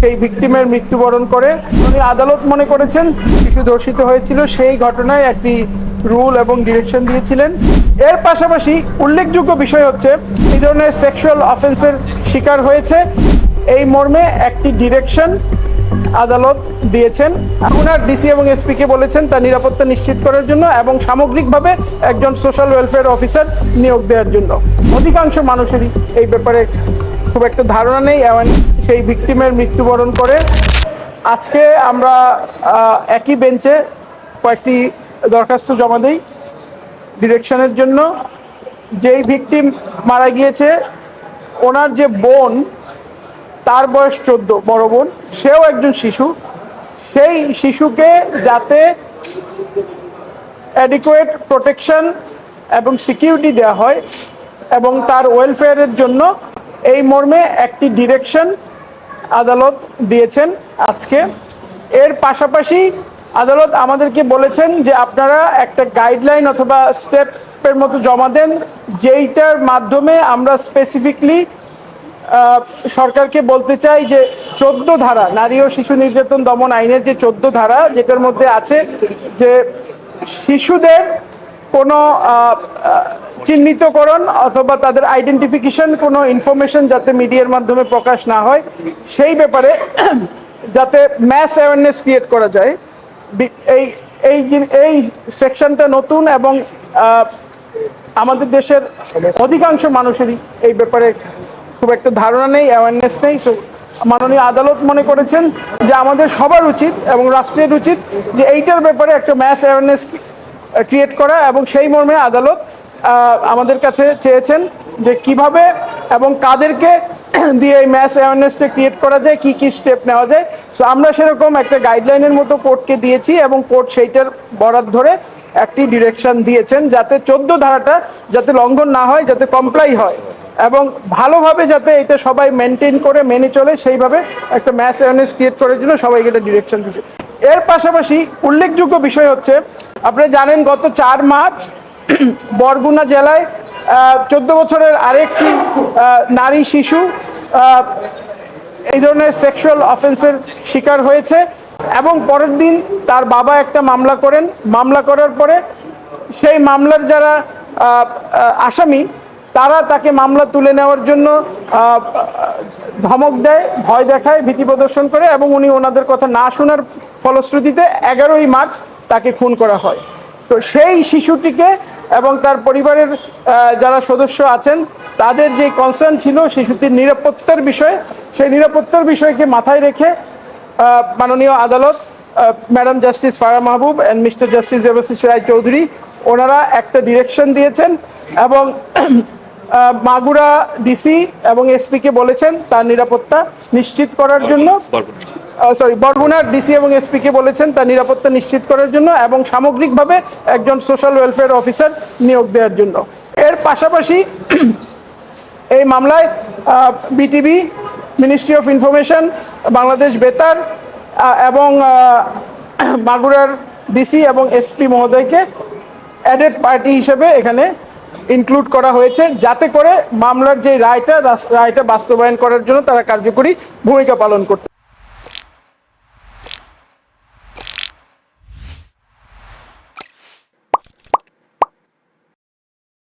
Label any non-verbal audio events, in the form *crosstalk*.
সেই ভিকটিমের মৃত্যুবরণ করে। উনি আদালত মনে করেছেন শিশু ধর্ষিত হয়েছিল, সেই ঘটনায় একটি রুল এবং ডিরেকশন দিয়েছিলেন। এর পাশাপাশি উল্লেখযোগ্য বিষয় হচ্ছে এই ধরনের সেক্সুয়াল অফেন্সের শিকার হয়েছে। এই মর্মে একটি ডিরেকশন আদালত দিয়েছেন। ওনার ডিসি এবং এসপিকে বলেছেন তার নিরাপত্তা নিশ্চিত করার জন্য এবং সামগ্রিকভাবে একজন সোশ্যাল ওয়েলফেয়ার অফিসার নিয়োগ দেওয়ার জন্য। অধিকাংশ মানুষেরই এই ব্যাপারে খুব একটা ধারণা নেই সেই ভিকটিমের মৃত্যুবরণ করে। আজকে আমরা একই বেঞ্চে কয়েকটি দরখাস্ত জমা দিই ডিরেকশনের জন্য। যেই ভিকটিম মারা গিয়েছে, ওনার যে বোন, তার বয়স চোদ্দ, বড় বোন, সেও একজন শিশু। সেই শিশুকে যাতে অ্যাডিকুয়েট প্রোটেকশন এবং সিকিউরিটি দেওয়া হয় এবং তার ওয়েলফেয়ারের জন্য এই মর্মে একটি ডিরেকশন আদালত দিয়েছেন আজকে। এর পাশাপাশি আদালত আমাদেরকে বলেছেন যে আপনারা একটা গাইডলাইন অথবা স্টেপের মতো জমা দেন, যেইটার মাধ্যমে আমরা স্পেসিফিকলি সরকারকে বলতে চাই যে চোদ্দ ধারা, নারী ও শিশু নির্যাতন দমন আইনের যে চোদ্দ ধারা, যেটার মধ্যে আছে যে শিশুদের কোনো চিহ্নিতকরণ অথবা তাদের আইডেন্টিফিকেশন কোনো ইনফরমেশন যাতে মিডিয়ার মাধ্যমে প্রকাশ না হয়, সেই ব্যাপারে *clears throat* যাতে ম্যাস অ্যাওয়ারনেস ক্রিয়েট করা যায় এই এই এই সেকশনটা নতুন এবং আমাদের দেশের অধিকাংশ মানুষেরই এই ব্যাপারে খুব একটা ধারণা নেই অ্যাওয়ারনেস নেই সো মাননীয় আদালত মনে করেছেন যে আমাদের সবার উচিত এবং রাষ্ট্রের উচিত যে এইটার ব্যাপারে একটা ম্যাস অ্যাওয়ারনেস ক্রিয়েট করা এবং সেই মর্মে আদালত আমাদের কাছে চেয়েছেন যে কীভাবে এবং কাদেরকে *clears throat* দিয়ে এই ম্যাস অ্যাওয়ারনেসটা ক্রিয়েট করা যায়, কি কি স্টেপ নেওয়া যায়। সো আমরা সেরকম একটা গাইডলাইনের মতো কোর্টকে দিয়েছি এবং কোর্ট সেইটার বরাদ ধরে একটি ডিরেকশন দিয়েছেন যাতে চোদ্দ ধারাটা যাতে লঙ্ঘন না হয়, যাতে কমপ্লাই হয় এবং ভালোভাবে যাতে এটা সবাই মেনটেন করে, মেনে চলে, সেইভাবে একটা ম্যাস অ্যাওয়ারনেস ক্রিয়েট করার জন্য সবাইকে এটা ডিরেকশন দিয়েছে। এর পাশাপাশি উল্লেখযোগ্য বিষয় হচ্ছে আপনারা জানেন গত চার মার্চ বরগুনা জেলায় চোদ্দ বছরের আরেকটি নারী শিশু এই ধরনের সেক্সুয়াল অফেন্সের শিকার হয়েছে এবং পরের দিন তার বাবা একটা মামলা করেন। মামলা করার পরে সেই মামলার যারা আসামি, তারা তাকে মামলা তুলে নেওয়ার জন্য ধমক দেয়, ভয় দেখায়, ভীতি প্রদর্শন করে এবং উনি ওনাদের কথা না শোনার ফলশ্রুতিতে এগারোই মার্চ তাকে খুন করা হয়। তো সেই শিশুটিকে এবং তার পরিবারের যারা সদস্য আছেন, তাদের যে কনসার্ন ছিল শিশুটির নিরাপত্তার বিষয়ে, সেই নিরাপত্তার বিষয়কে মাথায় রেখে মাননীয় আদালত madam justice Farah Mahbub and mister justice Debashish Roy Chowdhury, ওনারা একটা ডিরেকশন দিয়েছেন এবং মাগুরা ডিসি এবং এসপিকে বলেছেন তার নিরাপত্তা নিশ্চিত করার জন্য। সরি বরগুনার ডিসি এবং এসপিকে বলেছেন তার নিরাপত্তা নিশ্চিত করার জন্য এবং সামগ্রিকভাবে একজন সোশ্যাল ওয়েলফেয়ার অফিসার নিয়োগ দেওয়ার জন্য। এর পাশাপাশি *clears throat* এই মামলায় BTV ministry of information Bangladesh Betar এবং মাগুরার *clears throat* ডিসি এবং এসপি মহোদয়কে অ্যাডেড পার্টি হিসেবে এখানে ইনক্লুড করা হয়েছে যাতে করে মামলার যে রায়টা রায়টা বাস্তবায়ন করার জন্য তারা কার্যকরী ভূমিকা পালন করতে